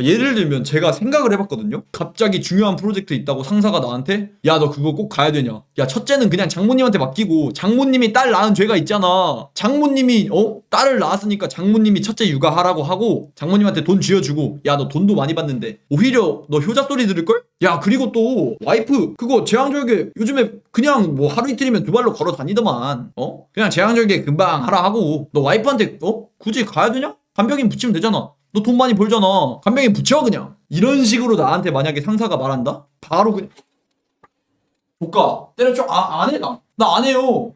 예를 들면 제가 생각을 해봤거든요. 갑자기 중요한 프로젝트 있다고 상사가 나한테 야 너 그거 꼭 가야 되냐? 야 첫째는 그냥 장모님한테 맡기고 장모님이 딸 낳은 죄가 있잖아. 장모님이 어 딸을 낳았으니까 장모님이 첫째 육아하라고 하고 장모님한테 돈 쥐어주고 야 너 돈도 많이 받는데 오히려 너 효자 소리 들을 걸? 야 그리고 또 와이프 그거 제왕절개 요즘에 그냥 뭐 하루 이틀이면 두 발로 걸어 다니더만 어 그냥 제왕절개 금방 하라 하고 너 와이프한테 어 굳이 가야 되냐? 간병인 붙이면 되잖아. 너 돈 많이 벌잖아. 간병인 붙여 그냥. 이런 식으로 나한테 만약에 상사가 말한다? 바로 그냥 조카 때려줘. 아, 안 해, 나. 나 안 해요.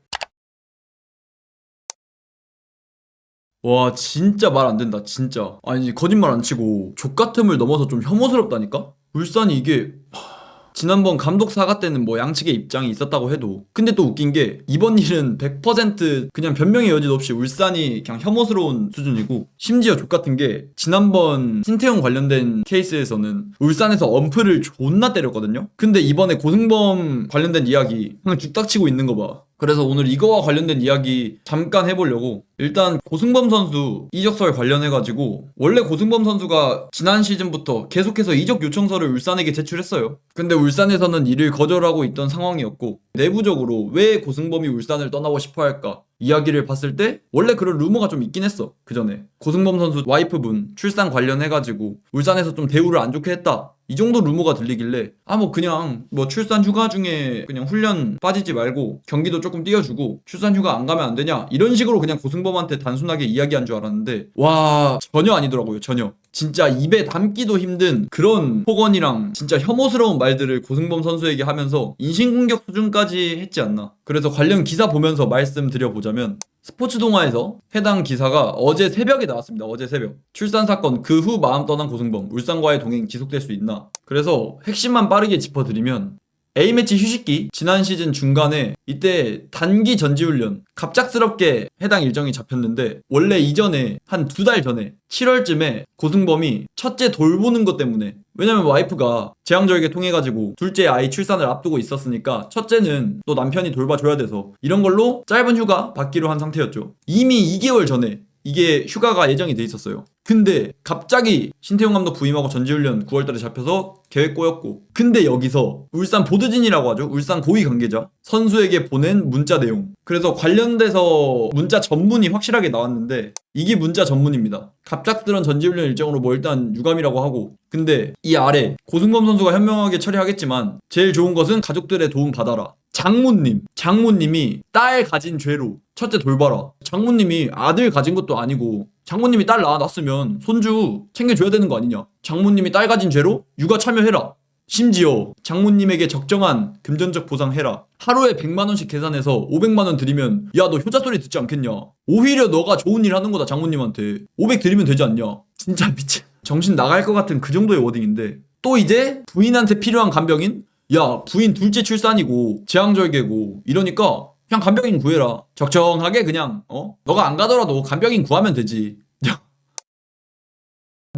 와, 진짜 말 안 된다, 진짜. 아니, 거짓말 안 치고, 족 같음을 넘어서 좀 혐오스럽다니까? 울산이 이게, 하, 지난번 감독 사과 때는 뭐 양측의 입장이 있었다고 해도. 근데 또 웃긴 게 이번 일은 100% 그냥 변명의 여지도 없이 울산이 그냥 혐오스러운 수준이고 심지어 족 같은 게 지난번 신태용 관련된 케이스에서는 울산에서 엄프를 존나 때렸거든요? 근데 이번에 고승범 관련된 이야기 그냥 죽닥치고 있는 거봐 그래서 오늘 이거와 관련된 이야기 잠깐 해보려고 일단 고승범 선수 이적설 관련해가지고 원래 고승범 선수가 지난 시즌부터 계속해서 이적 요청서를 울산에게 제출했어요. 근데 울산에서는 이를 거절하고 있던 상황이었고 내부적으로 왜 고승범이 울산을 떠나고 싶어 할까 이야기를 봤을 때 원래 그런 루머가 좀 있긴 했어 그 전에 고승범 선수 와이프분 출산 관련해가지고 울산에서 좀 대우를 안 좋게 했다 이 정도 루머가 들리길래 아 뭐 그냥 뭐 출산 휴가 중에 그냥 훈련 빠지지 말고 경기도 조금 띄워주고 출산 휴가 안 가면 안 되냐? 이런 식으로 그냥 고승범한테 단순하게 이야기한 줄 알았는데 와 전혀 아니더라고요 전혀. 진짜 입에 담기도 힘든 그런 폭언이랑 진짜 혐오스러운 말들을 고승범 선수에게 하면서 인신공격 수준까지 했지 않나. 그래서 관련 기사 보면서 말씀드려보자면 스포츠 동화에서 해당 기사가 어제 새벽에 나왔습니다. 어제 새벽. 출산 사건 그 후 마음 떠난 고승범 울산과의 동행 지속될 수 있나? 그래서 핵심만 빠르게 짚어드리면 A매치 휴식기 지난 시즌 중간에 이때 단기 전지훈련 갑작스럽게 해당 일정이 잡혔는데 원래 이전에 한 두 달 전에 7월쯤에 고승범이 첫째 돌보는 것 때문에 왜냐면 와이프가 제왕절개 통해 가지고 둘째 아이 출산을 앞두고 있었으니까 첫째는 또 남편이 돌봐줘야 돼서 이런 걸로 짧은 휴가 받기로 한 상태였죠. 이미 2개월 전에 이게 휴가가 예정이 돼 있었어요. 근데 갑자기 신태용 감독 부임하고 전지훈련 9월달에 잡혀서 계획 꼬였고 근데 여기서 울산 보드진이라고 하죠. 울산 고위 관계자. 선수에게 보낸 문자 내용. 그래서 관련돼서 문자 전문이 확실하게 나왔는데 이게 문자 전문입니다 갑작스런 전지훈련 일정으로 뭐 일단 유감이라고 하고 근데 이 아래 고승범 선수가 현명하게 처리하겠지만 제일 좋은 것은 가족들의 도움 받아라 장모님, 장모님이 딸 가진 죄로 첫째 돌봐라. 장모님이 아들 가진 것도 아니고 장모님이 딸 낳아놨으면 손주 챙겨줘야 되는 거 아니냐. 장모님이 딸 가진 죄로 육아 참여해라. 심지어 장모님에게 적정한 금전적 보상해라. 하루에 100만 원씩 계산해서 500만 원 드리면 야 너 효자 소리 듣지 않겠냐. 오히려 너가 좋은 일 하는 거다 장모님한테. 500 드리면 되지 않냐. 진짜 미친. 정신 나갈 것 같은 그 정도의 워딩인데 또 이제 부인한테 필요한 간병인 야 부인 둘째 출산이고 제왕절개고 이러니까 그냥 간병인 구해라 적정하게 그냥 어 너가 안 가더라도 간병인 구하면 되지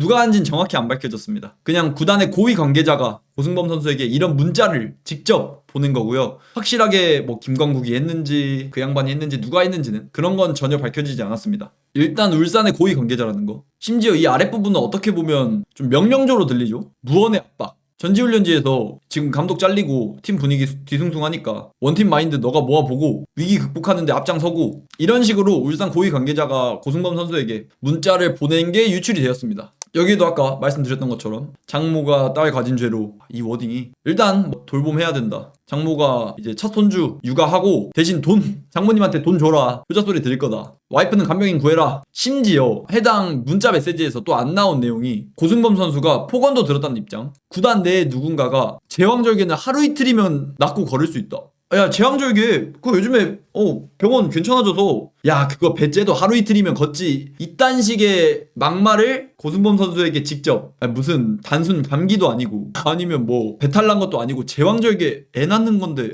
누가 한진 정확히 안 밝혀졌습니다. 그냥 구단의 고위 관계자가 고승범 선수에게 이런 문자를 직접 보낸 거고요. 확실하게 뭐 김광국이 했는지 그 양반이 했는지 누가 했는지는 그런 건 전혀 밝혀지지 않았습니다. 일단 울산의 고위 관계자라는 거. 심지어 이 아랫부분은 어떻게 보면 좀 명령조로 들리죠? 무언의 압박. 전지훈련지에서 지금 감독 잘리고 팀 분위기 뒤숭숭하니까 원팀 마인드 너가 모아보고 위기 극복하는데 앞장서고 이런 식으로 울산 고위 관계자가 고승범 선수에게 문자를 보낸 게 유출이 되었습니다. 여기도 아까 말씀드렸던 것처럼 장모가 딸 가진 죄로 이 워딩이 일단 뭐 돌봄해야 된다. 장모가 이제 첫 손주 육아하고 대신 돈 장모님한테 돈 줘라. 효자 소리 들을 거다. 와이프는 간병인 구해라. 심지어 해당 문자 메시지에서 또 안 나온 내용이 고승범 선수가 폭언도 들었다는 입장. 구단 내에 누군가가 제왕절개는 하루 이틀이면 낫고 걸을 수 있다 야 제왕절개. 그거 요즘에 어 병원 괜찮아져서. 야 그거 배째도 하루 이틀이면 걷지. 이딴 식의 막말을 고승범 선수에게 직접. 아니, 무슨 단순 감기도 아니고. 아니면 뭐 배탈 난 것도 아니고 제왕절개 애 낳는 건데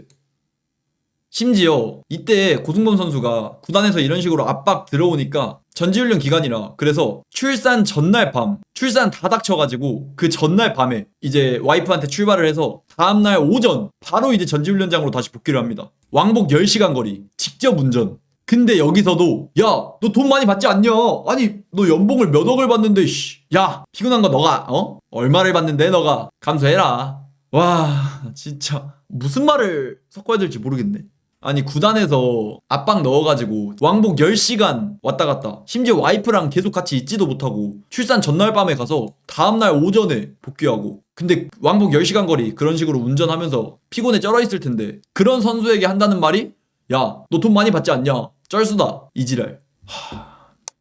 심지어 이때 고승범 선수가 구단에서 이런 식으로 압박 들어오니까 전지훈련 기간이라 그래서 출산 전날 밤 출산 다 닥쳐가지고 그 전날 밤에 이제 와이프한테 출발을 해서 다음날 오전 바로 이제 전지훈련장으로 다시 복귀를 합니다 왕복 10시간 거리 직접 운전 근데 여기서도 야 너 돈 많이 받지 않냐? 아니 너 연봉을 몇 억을 받는데 씨. 야 피곤한 거 너가 어? 얼마를 받는데 너가 감수해라. 와 진짜 무슨 말을 섞어야 될지 모르겠네. 아니 구단에서 압박 넣어가지고 왕복 10시간 왔다 갔다. 심지어 와이프랑 계속 같이 있지도 못하고 출산 전날 밤에 가서 다음날 오전에 복귀하고. 근데 왕복 10시간 거리 그런 식으로 운전하면서 피곤해 쩔어 있을 텐데 그런 선수에게 한다는 말이 야 너 돈 많이 받지 않냐? 쩔수다 이지랄.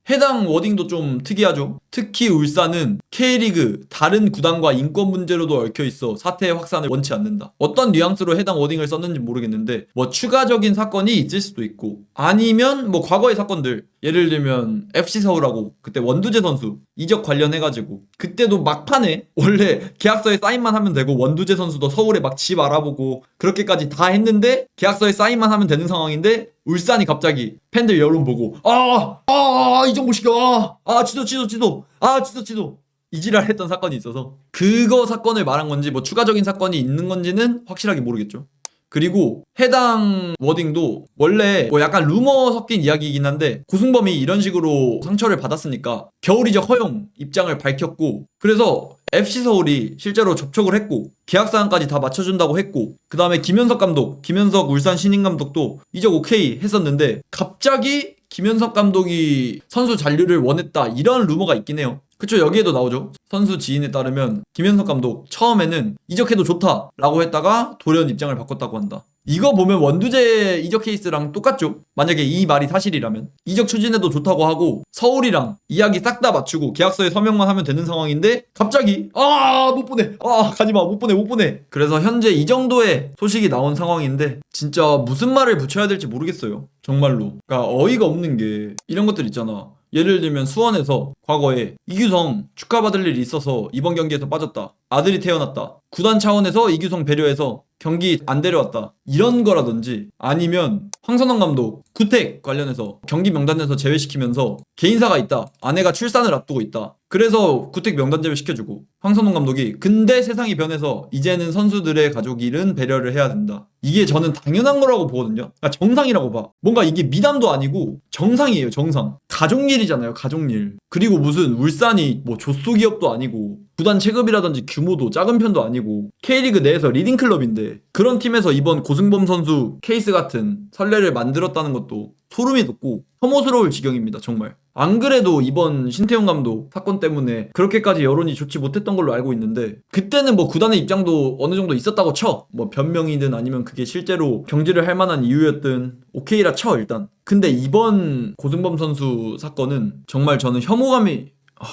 해당 워딩도 좀 특이하죠. 특히 울산은 K리그 다른 구단과 인권 문제로도 얽혀 있어 사태의 확산을 원치 않는다. 어떤 뉘앙스로 해당 워딩을 썼는지 모르겠는데 뭐 추가적인 사건이 있을 수도 있고 아니면 뭐 과거의 사건들 예를 들면 FC 서울하고 그때 원두재 선수 이적 관련해가지고 그때도 막판에 원래 계약서에 사인만 하면 되고 원두재 선수도 서울에 막 집 알아보고 그렇게까지 다 했는데 계약서에 사인만 하면 되는 상황인데 울산이 갑자기 팬들 여론 보고 아아 이정부 시켜 아, 아 취소 취소 아 취소 취소 이지랄 했던 사건이 있어서 그거 사건을 말한 건지 뭐 추가적인 사건이 있는 건지는 확실하게 모르겠죠. 그리고 해당 워딩도 원래 뭐 약간 루머 섞인 이야기이긴 한데 고승범이 이런 식으로 상처를 받았으니까 겨울 이적 허용 입장을 밝혔고 그래서 FC 서울이 실제로 접촉을 했고 계약 사항까지 다 맞춰준다고 했고 그 다음에 김현석 감독, 김현석 울산 신인 감독도 이적 오케이 했었는데 갑자기 김현석 감독이 선수 잔류를 원했다 이런 루머가 있긴 해요. 그쵸 여기에도 나오죠. 선수 지인에 따르면 김현석 감독 처음에는 이적해도 좋다라고 했다가 돌연 입장을 바꿨다고 한다. 이거 보면 원두재 이적 케이스랑 똑같죠. 만약에 이 말이 사실이라면. 이적 추진해도 좋다고 하고 서울이랑 이야기 싹 다 맞추고 계약서에 서명만 하면 되는 상황인데 갑자기 아 못 보내. 아 가지마. 못 보내. 못 보내. 그래서 현재 이 정도의 소식이 나온 상황인데 진짜 무슨 말을 붙여야 될지 모르겠어요. 정말로. 그러니까 어이가 없는 게 이런 것들 있잖아 예를 들면 수원에서 과거에 이규성 축하받을 일이 있어서 이번 경기에서 빠졌다. 아들이 태어났다. 구단 차원에서 이규성 배려해서 경기 안 데려왔다. 이런 거라든지 아니면 황선홍 감독 구택 관련해서 경기 명단에서 제외시키면서 개인사가 있다. 아내가 출산을 앞두고 있다. 그래서 구택 명단 제외 시켜주고 황선홍 감독이 근데 세상이 변해서 이제는 선수들의 가족 일은 배려를 해야 된다. 이게 저는 당연한 거라고 보거든요. 그러니까 정상이라고 봐. 뭔가 이게 미담도 아니고 정상이에요, 정상. 가족 일이잖아요, 가족 일. 그리고 무슨 울산이 뭐 조소 기업도 아니고 구단 체급이라든지 규모도 작은 편도 아니고 K리그 내에서 리딩 클럽인데 그런 팀에서 이번 고승범 선수 케이스 같은 선례를 만들었다는 것도 소름이 돋고 혐오스러울 지경입니다, 정말. 안 그래도 이번 신태용 감독 사건 때문에 그렇게까지 여론이 좋지 못했던 걸로 알고 있는데 그때는 뭐 구단의 입장도 어느 정도 있었다고 쳐. 뭐 변명이든 아니면 그게 실제로 경질을 할 만한 이유였든 오케이라 쳐 일단. 근데 이번 고승범 선수 사건은 정말 저는 혐오감이 아,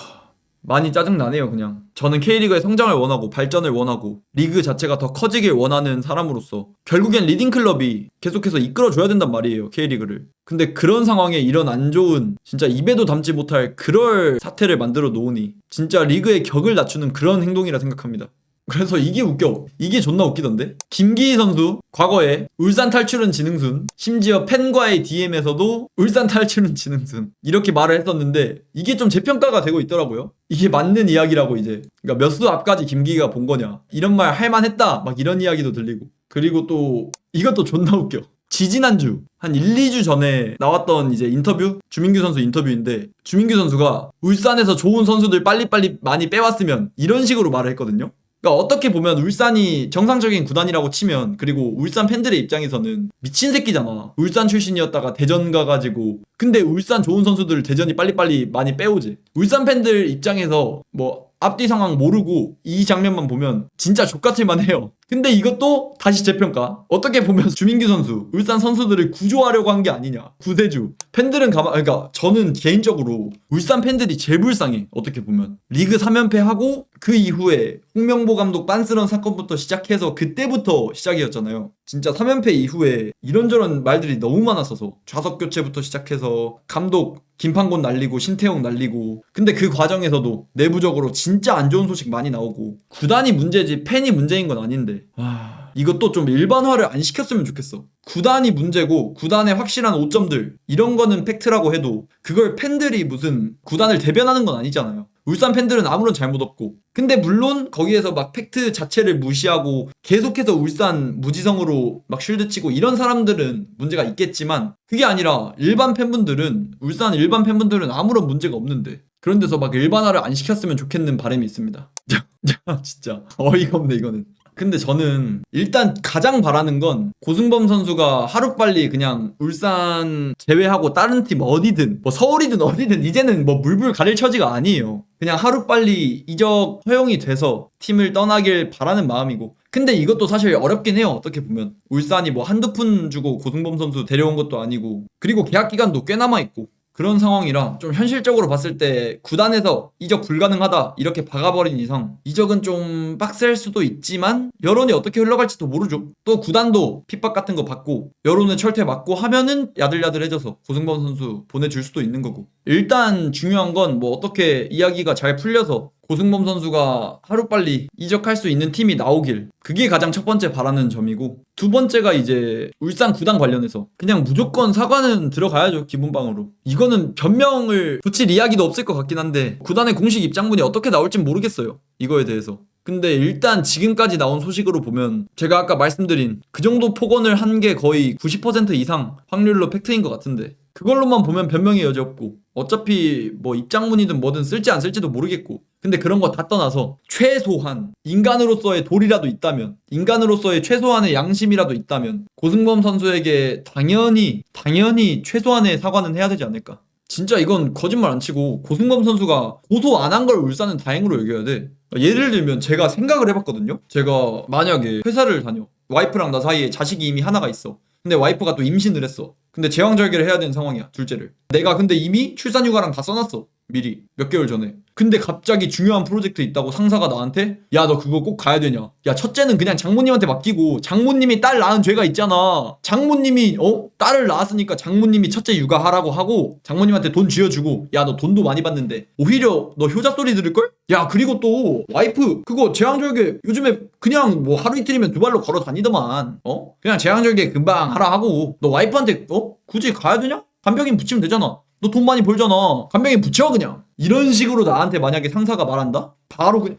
많이 짜증나네요, 그냥. 저는 K리그의 성장을 원하고 발전을 원하고 리그 자체가 더 커지길 원하는 사람으로서 결국엔 리딩 클럽이 계속해서 이끌어줘야 된단 말이에요, K리그를. 근데 그런 상황에 이런 안 좋은 진짜 입에도 담지 못할 그럴 사태를 만들어 놓으니 진짜 리그의 격을 낮추는 그런 행동이라 생각합니다. 그래서 이게 웃겨. 이게 존나 웃기던데? 김기희 선수, 과거에 울산 탈출은 지능순, 심지어 팬과의 DM에서도 울산 탈출은 지능순. 이렇게 말을 했었는데, 이게 좀 재평가가 되고 있더라고요. 이게 맞는 이야기라고 이제. 그러니까 몇 수 앞까지 김기희가 본 거냐. 이런 말 할만했다. 막 이런 이야기도 들리고. 그리고 또, 이것도 존나 웃겨. 지지난주 한 1, 2주 전에 나왔던 이제 인터뷰 주민규 선수 인터뷰인데 주민규 선수가 울산에서 좋은 선수들 빨리빨리 많이 빼왔으면 이런 식으로 말을 했거든요. 그러니까 어떻게 보면 울산이 정상적인 구단이라고 치면 그리고 울산 팬들의 입장에서는 미친 새끼잖아. 울산 출신이었다가 대전 가가지고 근데 울산 좋은 선수들 대전이 빨리빨리 많이 빼오지. 울산 팬들 입장에서 뭐 앞뒤 상황 모르고 이 장면만 보면 진짜 족같을만 해요. 근데 이것도 다시 재평가. 어떻게 보면 주민규 선수, 울산 선수들을 구조하려고 한 게 아니냐. 구세주. 팬들은 가만, 그러니까 저는 개인적으로 울산 팬들이 제일 불쌍해. 어떻게 보면. 리그 3연패하고 그 이후에 홍명보 감독 빤스런 사건부터 시작해서 그때부터 시작이었잖아요. 진짜 3연패 이후에 이런저런 말들이 너무 많았어서 좌석 교체부터 시작해서 감독 김판곤 날리고 신태용 날리고 근데 그 과정에서도 내부적으로 진짜 안 좋은 소식 많이 나오고 구단이 문제지 팬이 문제인 건 아닌데 와 이것도 좀 일반화를 안 시켰으면 좋겠어 구단이 문제고 구단의 확실한 오점들 이런 거는 팩트라고 해도 그걸 팬들이 무슨 구단을 대변하는 건 아니잖아요 울산 팬들은 아무런 잘못 없고 근데 물론 거기에서 막 팩트 자체를 무시하고 계속해서 울산 무지성으로 막 쉴드 치고 이런 사람들은 문제가 있겠지만 그게 아니라 일반 팬분들은 울산 일반 팬분들은 아무런 문제가 없는데 그런 데서 막 일반화를 안 시켰으면 좋겠는 바람이 있습니다. 진짜 어이가 없네 이거는. 근데 저는 일단 가장 바라는 건 고승범 선수가 하루빨리 그냥 울산 제외하고 다른 팀 어디든 뭐 서울이든 어디든 이제는 뭐 물불 가릴 처지가 아니에요. 그냥 하루빨리 이적 허용이 돼서 팀을 떠나길 바라는 마음이고. 근데 이것도 사실 어렵긴 해요 어떻게 보면. 울산이 뭐 한두 푼 주고 고승범 선수 데려온 것도 아니고. 그리고 계약 기간도 꽤 남아있고 그런 상황이라 좀 현실적으로 봤을 때 구단에서 이적 불가능하다 이렇게 박아버린 이상 이적은 좀 빡셀 수도 있지만 여론이 어떻게 흘러갈지도 모르죠. 또 구단도 핍박 같은 거 받고 여론을 철퇴 맞고 하면은 야들야들해져서 고승범 선수 보내줄 수도 있는 거고 일단 중요한 건 뭐 어떻게 이야기가 잘 풀려서 고승범 선수가 하루빨리 이적할 수 있는 팀이 나오길 그게 가장 첫 번째 바라는 점이고 두 번째가 이제 울산 구단 관련해서 그냥 무조건 사과는 들어가야죠 기본방으로. 이거는 변명을 붙일 이야기도 없을 것 같긴 한데 구단의 공식 입장문이 어떻게 나올진 모르겠어요 이거에 대해서. 근데 일단 지금까지 나온 소식으로 보면 제가 아까 말씀드린 그 정도 폭언을 한 게 거의 90% 이상 확률로 팩트인 것 같은데 그걸로만 보면 변명의 여지 없고 어차피 뭐 입장문이든 뭐든 쓸지 안 쓸지도 모르겠고 근데 그런 거 다 떠나서 최소한 인간으로서의 도리라도 있다면 인간으로서의 최소한의 양심이라도 있다면 고승범 선수에게 당연히 당연히 최소한의 사과는 해야 되지 않을까? 진짜 이건 거짓말 안 치고 고승범 선수가 고소 안 한 걸 울산은 다행으로 여겨야 돼. 예를 들면 제가 생각을 해봤거든요. 제가 만약에 회사를 다녀. 와이프랑 나 사이에 자식이 이미 하나가 있어. 근데 와이프가 또 임신을 했어 근데 제왕절개를 해야 되는 상황이야 둘째를. 내가 근데 이미 출산휴가랑 다 써놨어 미리 몇 개월 전에. 근데 갑자기 중요한 프로젝트 있다고 상사가 나한테 야 너 그거 꼭 가야 되냐 야 첫째는 그냥 장모님한테 맡기고 장모님이 딸 낳은 죄가 있잖아. 장모님이 어? 딸을 낳았으니까 장모님이 첫째 육아하라고 하고 장모님한테 돈 쥐어주고 야 너 돈도 많이 받는데. 오히려 너 효자 소리 들을걸? 야 그리고 또 와이프 그거 제왕절개 요즘에 그냥 뭐 하루 이틀이면 두 발로 걸어 다니더만. 어? 그냥 제왕절개 금방 하라 하고 너 와이프한테 어? 굳이 가야 되냐? 간병인 붙이면 되잖아 너 돈 많이 벌잖아. 간병인 붙여 그냥. 이런 식으로 나한테 만약에 상사가 말한다? 바로 그냥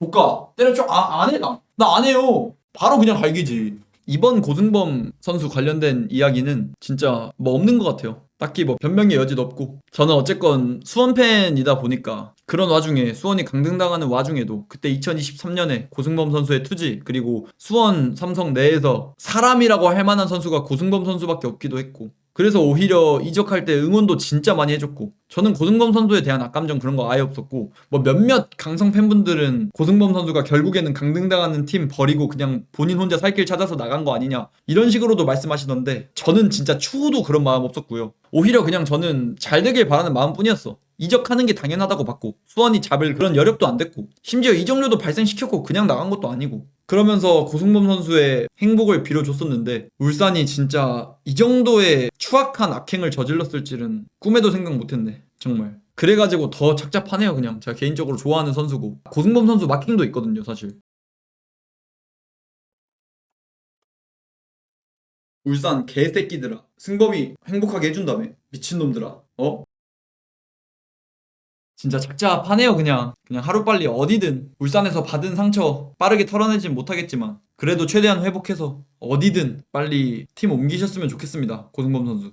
조카 때려쳐 아안 해 나. 나 안 해요. 바로 그냥 갈기지. 이번 고승범 선수 관련된 이야기는 진짜 뭐 없는 것 같아요. 딱히 뭐 변명의 여지도 없고 저는 어쨌건 수원 팬이다 보니까 그런 와중에 수원이 강등당하는 와중에도 그때 2023년에 고승범 선수의 투지 그리고 수원 삼성 내에서 사람이라고 할 만한 선수가 고승범 선수밖에 없기도 했고 그래서 오히려 이적할 때 응원도 진짜 많이 해줬고 저는 고승범 선수에 대한 악감정 그런 거 아예 없었고 뭐 몇몇 강성 팬분들은 고승범 선수가 결국에는 강등당하는 팀 버리고 그냥 본인 혼자 살길 찾아서 나간 거 아니냐 이런 식으로도 말씀하시던데 저는 진짜 추후도 그런 마음 없었고요. 오히려 그냥 저는 잘 되길 바라는 마음뿐이었어 이적하는 게 당연하다고 봤고 수원이 잡을 그런 여력도 안 됐고 심지어 이적료도 발생시켰고 그냥 나간 것도 아니고 그러면서 고승범 선수의 행복을 빌어줬었는데 울산이 진짜 이 정도의 추악한 악행을 저질렀을 줄은 꿈에도 생각 못했네 정말. 그래가지고 더 착잡하네요 그냥. 제가 개인적으로 좋아하는 선수고. 고승범 선수 마킹도 있거든요 사실. 울산 개새끼들아. 승범이 행복하게 해준다며. 미친놈들아. 어? 진짜 착잡하네요 그냥. 그냥 하루빨리 어디든 울산에서 받은 상처 빠르게 털어내진 못하겠지만 그래도 최대한 회복해서 어디든 빨리 팀 옮기셨으면 좋겠습니다 고승범 선수